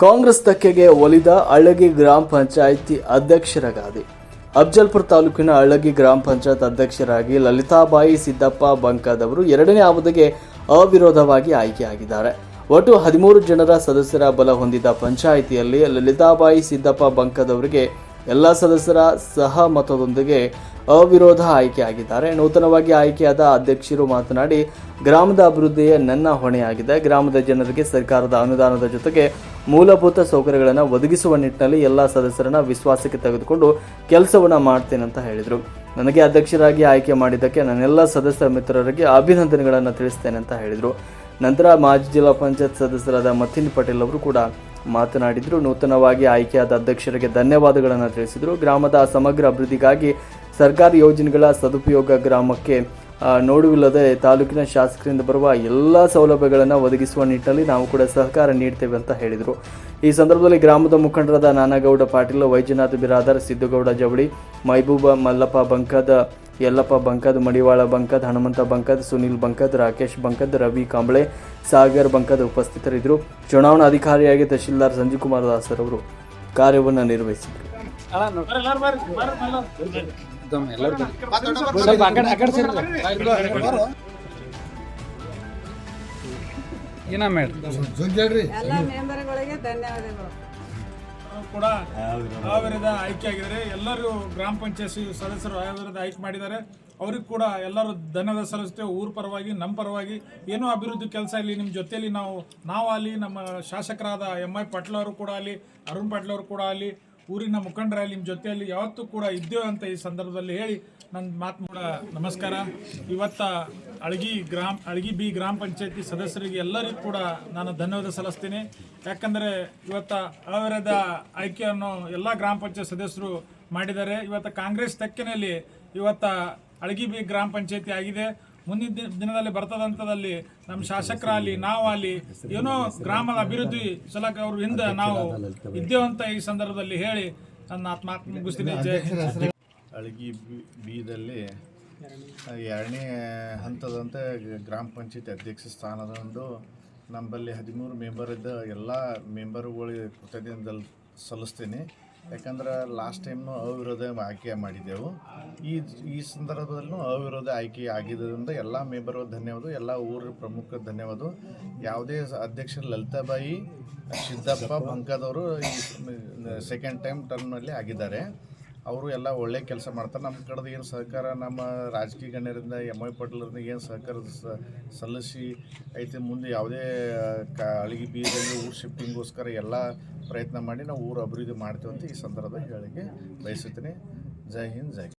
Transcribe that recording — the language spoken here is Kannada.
ಕಾಂಗ್ರೆಸ್ ಧಕ್ಕೆಗೆ ಒಲಿದ ಅಳ್ಳಗಿ ಗ್ರಾಮ ಪಂಚಾಯಿತಿ ಅಧ್ಯಕ್ಷರ ಗಾದಿ ಅಫ್ಜಲ್ಪುರ ತಾಲೂಕಿನ ಅಳ್ಳಗಿ ಗ್ರಾಮ ಪಂಚಾಯತ್ ಅಧ್ಯಕ್ಷರಾಗಿ ಲಲಿತಾಬಾಯಿ ಸಿದ್ದಪ್ಪ ಬಂಕದವರು ಎರಡನೇ ಅವಧಿಗೆ ಅವಿರೋಧವಾಗಿ ಆಯ್ಕೆಯಾಗಿದ್ದಾರೆ. ಒಟ್ಟು ಹದಿಮೂರು ಜನರ ಸದಸ್ಯರ ಬಲ ಹೊಂದಿದ ಪಂಚಾಯಿತಿಯಲ್ಲಿ ಲಲಿತಾಬಾಯಿ ಸಿದ್ದಪ್ಪ ಬಂಕದವರಿಗೆ ಎಲ್ಲ ಸದಸ್ಯರ ಸಹಮತದೊಂದಿಗೆ ಅವಿರೋಧ ಆಯ್ಕೆಯಾಗಿದ್ದಾರೆ ನೂತನವಾಗಿ ಆಯ್ಕೆಯಾದ ಅಧ್ಯಕ್ಷರು ಮಾತನಾಡಿ, ಗ್ರಾಮದ ಅಭಿವೃದ್ಧಿಯೇ ನನ್ನ ಹೊಣೆಯಾಗಿದೆ. ಗ್ರಾಮದ ಜನರಿಗೆ ಸರ್ಕಾರದ ಅನುದಾನದ ಜೊತೆಗೆ ಮೂಲಭೂತ ಸೌಕರ್ಯಗಳನ್ನು ಒದಗಿಸುವ ನಿಟ್ಟಿನಲ್ಲಿ ಎಲ್ಲ ಸದಸ್ಯರನ್ನ ವಿಶ್ವಾಸಕ್ಕೆ ತೆಗೆದುಕೊಂಡು ಕೆಲಸವನ್ನು ಮಾಡ್ತೇನೆ ಅಂತ ಹೇಳಿದರು. ನನಗೆ ಅಧ್ಯಕ್ಷರಾಗಿ ಆಯ್ಕೆ ಮಾಡಿದ್ದಕ್ಕೆ ನನ್ನೆಲ್ಲ ಸದಸ್ಯ ಮಿತ್ರರಿಗೆ ಅಭಿನಂದನೆಗಳನ್ನು ತಿಳಿಸ್ತೇನೆ ಅಂತ ಹೇಳಿದರು. ನಂತರ ಮಾಜಿ ಜಿಲ್ಲಾ ಪಂಚಾಯತ್ ಸದಸ್ಯರಾದ ಮಥಿನ್ ಪಟೇಲ್ ಅವರು ಕೂಡ ಮಾತನಾಡಿದರು. ನೂತನವಾಗಿ ಆಯ್ಕೆಯಾದ ಅಧ್ಯಕ್ಷರಿಗೆ ಧನ್ಯವಾದಗಳನ್ನು ತಿಳಿಸಿದರು. ಗ್ರಾಮದ ಸಮಗ್ರ ಅಭಿವೃದ್ಧಿಗಾಗಿ ಸರ್ಕಾರಿ ಯೋಜನೆಗಳ ಸದುಪಯೋಗ ಗ್ರಾಮಕ್ಕೆ ನೋಡುವಿಲ್ಲದೆ ತಾಲೂಕಿನ ಶಾಸಕರಿಂದ ಬರುವ ಎಲ್ಲ ಸೌಲಭ್ಯಗಳನ್ನು ಒದಗಿಸುವ ನಿಟ್ಟಿನಲ್ಲಿ ನಾವು ಕೂಡ ಸಹಕಾರ ನೀಡ್ತೇವೆ ಅಂತ ಹೇಳಿದರು. ಈ ಸಂದರ್ಭದಲ್ಲಿ ಗ್ರಾಮದ ಮುಖಂಡರಾದ ನಾನಾಗೌಡ ಪಾಟೀಲ್ ವೈದ್ಯನಾಥ ಬಿರಾದರ್ ಸಿದ್ದುಗೌಡ ಜವಳಿ, ಮೈಬೂಬ ಮಲ್ಲಪ್ಪ ಬಂಕದ, ಯಲ್ಲಪ್ಪ ಬಂಕದ್, ಮಡಿವಾಳ ಬಂಕದ್, ಹನುಮಂತ ಬಂಕದ್, ಸುನಿಲ್ ಬಂಕದ್, ರಾಕೇಶ್ ಬಂಕದ್, ರವಿ ಕಾಂಬಳೆ, ಸಾಗರ್ ಬಂಕದ್ ಉಪಸ್ಥಿತರಿದ್ದರು. ಚುನಾವಣಾ ಅಧಿಕಾರಿಯಾಗಿ ತಹಶೀಲ್ದಾರ್ ಸಂಜೀವ್ ಕುಮಾರ್ ದಾಸರವರು ಕಾರ್ಯವನ್ನು ನಿರ್ವಹಿಸಿದರು ಏನ ಮೇಡ್ರಿ ಎಲ್ಲ ಮೆಂಬರ್ಗಳಿಗೆ ಧನ್ಯವಾದಗಳು. ಕೂಡ ಅವಿರದ ಆಯ್ಕೆ ಆಗಿದ್ದಾರೆ. ಎಲ್ಲರೂ ಗ್ರಾಮ ಪಂಚಾಯತ್ ಸದಸ್ಯರು ಅವಿರದ ಆಯ್ಕೆ ಮಾಡಿದ್ದಾರೆ. ಅವ್ರಿಗೆ ಕೂಡ ಎಲ್ಲರೂ ಧನ್ಯವಾದ ಸಲ್ಲಿಸ್ತೇವೆ ಊರ ಪರವಾಗಿ ನಮ್ಮ ಪರವಾಗಿ. ಏನೋ ಅಭಿವೃದ್ಧಿ ಕೆಲಸ ಇಲ್ಲಿ. ನಿಮ್ಮ ಜೊತೆಯಲ್ಲಿ ನಾವು ನಾವು ಅಲ್ಲಿ ನಮ್ಮ ಶಾಸಕರಾದ ಎಂ ಐ ಪಾಟೀಲ್ ಅವರು ಕೂಡ ಅಲ್ಲಿ ಅರುಣ್ ಪಾಟೀಲ್ ಅವರು ಕೂಡ ಅಲ್ಲಿ ಊರಿನ ಮುಖಂಡರಲ್ಲಿ ನಿಮ್ಮ ಜೊತೆಯಲ್ಲಿ ಯಾವತ್ತೂ ಕೂಡ ಇದ್ದೇವೆ ಅಂತ ಈ ಸಂದರ್ಭದಲ್ಲಿ ಹೇಳಿ ನನ್ನ ಮಾತು ಕೂಡ ನಮಸ್ಕಾರ. ಇವತ್ತ ಅಳಗಿ ಗ್ರಾಮ, ಅಳಗಿ ಬಿ ಗ್ರಾಮ ಪಂಚಾಯತಿ ಸದಸ್ಯರಿಗೆ ಎಲ್ಲರಿಗೂ ಕೂಡ ನಾನು ಧನ್ಯವಾದ ಸಲ್ಲಿಸ್ತೀನಿ. ಯಾಕಂದರೆ ಇವತ್ತ ಅವರದ ಆಯ್ಕೆಯನ್ನು ಎಲ್ಲ ಗ್ರಾಮ ಪಂಚಾಯತ್ ಸದಸ್ಯರು ಮಾಡಿದ್ದಾರೆ. ಇವತ್ತು ಕಾಂಗ್ರೆಸ್ ತೆಕ್ಕಿನಲ್ಲಿ ಇವತ್ತ ಅಳಗಿ ಬಿ ಗ್ರಾಮ ಪಂಚಾಯತಿ ಆಗಿದೆ. ಮುಂದಿನ ದಿನ- ದಿನದಲ್ಲಿ ಬರ್ತದಂತದಲ್ಲಿ ನಮ್ಮ ಶಾಸಕರಲ್ಲಿ ನಾವು ಅಲ್ಲಿ ಏನೋ ಗ್ರಾಮದ ಅಭಿವೃದ್ಧಿ ಸಲಕ ಅವ್ರ ಹಿಂದೆ ನಾವು ಇದ್ದೇವಂತ ಈ ಸಂದರ್ಭದಲ್ಲಿ ಹೇಳಿ ನನ್ನ ಆತ್ಮಾತ್ಮ ಮುಗಿಸ್ತೀನಿ. ಅಳಗಿ ಬಿ ಬೀದಲ್ಲಿ ಎರಡನೇ ಹಂತದಂತೆ ಗ್ರಾಮ ಪಂಚಾಯತ್ ಅಧ್ಯಕ್ಷ ಸ್ಥಾನದಂದು ನಮ್ಮಲ್ಲಿ ಹದಿಮೂರು ಮೆಂಬರ್ ಇದ್ದ ಎಲ್ಲ ಮೆಂಬರ್ಗಳಿಗೆ ಕೃತಜ್ಞತೆ ಸಲ್ಲಿಸ್ತೀನಿ. ಯಾಕಂದ್ರೆ ಲಾಸ್ಟ್ ಟೈಮ್ನು ಅವಿರೋಧ ಆಯ್ಕೆ ಮಾಡಿದ್ದೆವು. ಈ ಈ ಸಂದರ್ಭದಲ್ಲೂ ಅವಿರೋಧ ಆಯ್ಕೆ ಆಗಿದ್ದರಿಂದ ಎಲ್ಲ ಮೆಂಬರ್ ಧನ್ಯವಾದ ಎಲ್ಲ ಊರ ಪ್ರಮುಖ ಧನ್ಯವಾದ. ಯಾವುದೇ ಅಧ್ಯಕ್ಷ ಲಲಿತಾಬಾಯಿ ಸಿದ್ದಪ್ಪ ಬಂಕದವರು ಈ ಸೆಕೆಂಡ್ ಟೈಮ್ ಟರ್ಮ್ನಲ್ಲಿ ಆಗಿದ್ದಾರೆ. ಅವರು ಎಲ್ಲ ಒಳ್ಳೆ ಕೆಲಸ ಮಾಡ್ತಾರೆ. ನಮ್ಮ ಕಡೆದು ಏನು ಸಹಕಾರ, ನಮ್ಮ ರಾಜಕೀಯ ಗಣ್ಯರಿಂದ ಎಂ ಐ ಪಟೇಲರಿಂದ ಏನು ಸಹಕಾರ ಸಲ್ಲಿಸಿ, ಐತೆ ಮುಂದೆ ಯಾವುದೇ ಕ, ಅಳಿಗೆ ಬೀದಲ್ಲಿ ಊರು ಶಿಫ್ಟಿಂಗೋಸ್ಕರ ಎಲ್ಲ ಪ್ರಯತ್ನ ಮಾಡಿ ನಾವು ಊರು ಅಭಿವೃದ್ಧಿ ಮಾಡ್ತೇವೆ ಅಂತ ಈ ಸಂದರ್ಭದಲ್ಲಿ ಹೇಳಿಕೆ ಬಯಸುತ್ತೇನೆ. ಜೈ ಹಿಂದ್, ಜೈ